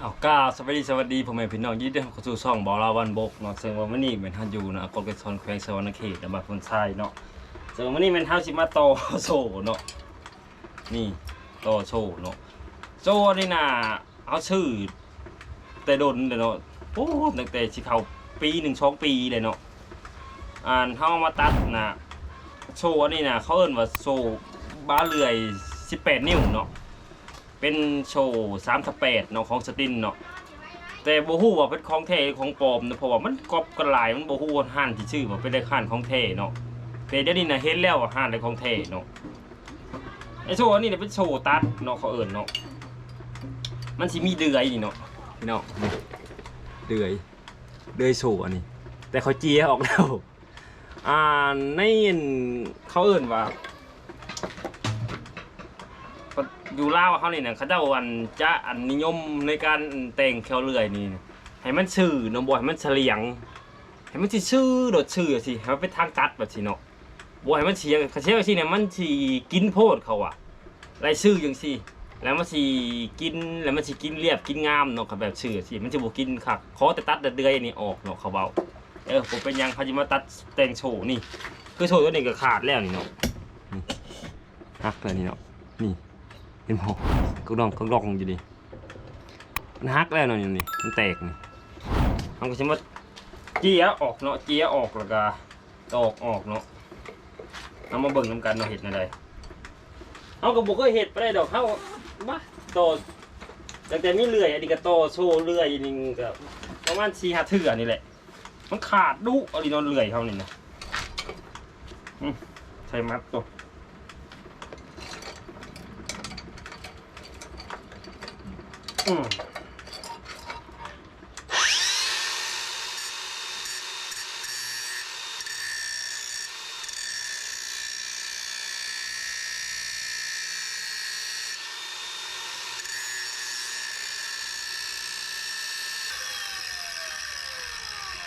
เอาก้าสวัสดีสวัสดีพ่อแม่พี่น้องยินดีต้อนรับเข้าสู่ช่องบอลาวันบกเนาะซึ่งว่าวันนี้เป็นท่านอยู่นะกรกฎชนแขวงสวรรณเขตจังหวัดพนทรายเนาะซึ่งวันนี้เป็นเท้าสิมาโตอโซเนาะนี่โตอโชว์เนาะโจนี่น่ะเอาชื่อแต่โดนเลยเนาะโอ้ตั้งแต่สิเขาปีหนึ่งสองปีเลยเนาะอ่านเฮามาตัดนะโชว์นนี้นะเขาเอิ้นว่าโชว์บ้าเลื่อย 18 นิ้วเนาะ เป็นโชว์สามสเปดเนาะของสตินเนาะแต่โบฮู้ว่าเป็นของแท้หรือของปลอมนะเพราะว่ามันกรอบกันหลายมันโบฮู้ว่าห้านที่ชื่อว่าเป็นได้ห้านของแท้เนาะแต่เดี๋ยวนี้นะเห็นแล้วว่าห้านได้ของแท้เนาะไอโชว์อันนี้เนี่ยเป็นโชว์ตัดเนาะเขาเอิญเนาะมันสิมีเดือยนี่เนาะพี่น้องเดือยเดือยโชว์อันนี้ แต่เขาเจียออกแล้วอ่าในอันเขาเอิญว่า อยู่ลาวเขานี่นะเขาเจ้าอันจะอันนิยมในการแต่งแควเลื่อยนี่ให้มันชื่อนาะบ่ให้มันเฉลียงให้มันชื่อโดดชื่อสิให้มันเป็นทางตัดแบบสิเนาะบ่ให้มันเสียงเขาเชื่อสิเนี่ยมันสิกินโพดเขาอะไรชื่อจังซี่แล้วมันสิกินแล้วมันสิกินเรียบกินงามเนาะแบบชื่อสิมันจะบ่กินคักขอแต่ตัดแต่เดือยนี่ออกเนาะเขาเบาเออผมเป็นยังเขาจะมาตัดแต่งโชว์นี่คือโชว์ตัวนี้ก็ขาดแล้วนี่เนาะนี่หักเลยนี่เนาะนี่ เห็นบ่ก็ดองก็ดองอยู่ดิมันหักแล้วเนาะอยู่นี่มันแตกนี่มันก็สิมาเจียออกเนาะเจียออกแล้วก็ตอกออกเนาะเอามาเบิ่งนํกันเนาะเฮ็ดจังไดเอาก็บ่เคยเฮ็ดไปได้ดอกเฮามาโตตั้งแต่มีเลื่อยอันนี้ก็โตโชว์เลื่อยนี่ก็ประมาณ4 5เทื่อนี่แหละ มันขาดดุอาดินอนเลื่อยเฮานี่นะใช้มัดตัว อืม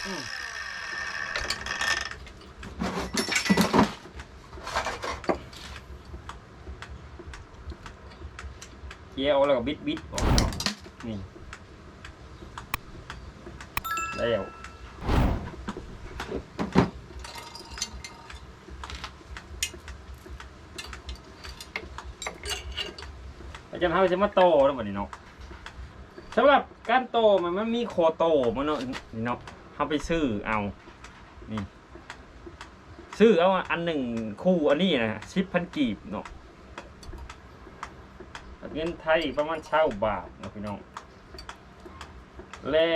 อืมเคี่ยวแนี่แล้วอาจารย์เขาจะมาโตแล้วบัดนี้เนาะสำหรับการโตมันมันมีโคโตมันเนาะนี่เนาะเขาไปซื้อเอา นี่ ซื้อเอาอันหนึ่งคู่อันนี้นะสิบพันกีบเนาะ เงินไทยประมาณเช่าบาทนะพี่น้อง และ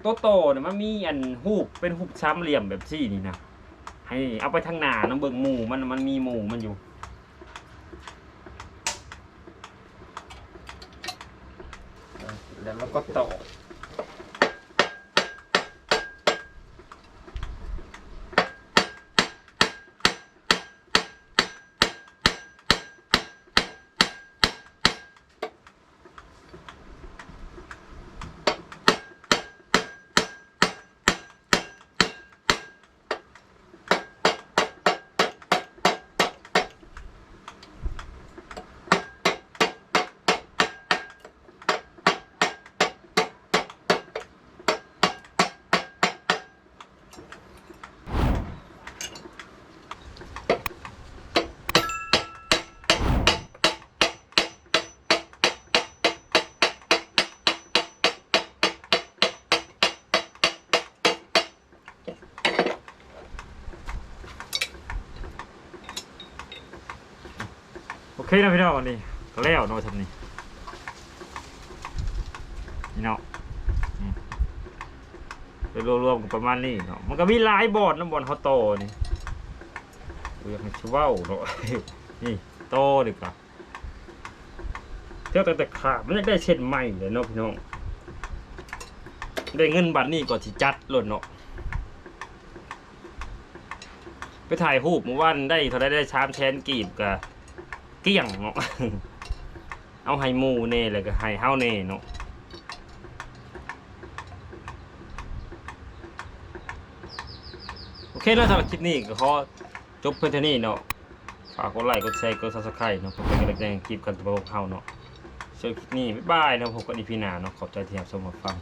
โตโตเนี่ยมันมีอันหูบเป็นหูบช้ำเหลี่ยมแบบซี่นี่นะให้เอาไปทางหน้าน้ำเบิ่งหมูมันมันมีหมูมันอยู่แล้วมันก็ต่อ โอเคนะพี่น้องวันนี้ก็แล้วเนาะทำนี่นี่เนาะไปรวมๆกันประมาณนี้เนาะมันก็มีหลายบอดนะบอดเขาโตนี่กูอยากให้ชิว้าเนาะนี่โตดีกว่าเท่าแต่แต่ขาดมันยังได้เช่นใหม่เลยเนาะพี่น้องได้เงินบัตรนี่ก่อนสิจัดหล่นเนาะไปถ่ายรูปเมื่อวานได้เท่าได้ได้ชามแชนกีบกับ เกี้ยงเนาะเอาให้หมูเน่เลยก็ให้เฮาเน่เนาะโอเคนาะสำหรับคลิปนี้ก็ขอจบเพื่อนเท่านี้เนาะฝากกดไลค์กดแชร์กดซับสไครต์เนาะเพื่อเป็นกำลังใจคลิปกันต่อไปของเฮาเนาะสส่วนคลิปนี้บ๊ายบายนะพบกันอีพีหน้าเนาะขอบใจที่รับชมรับฟัง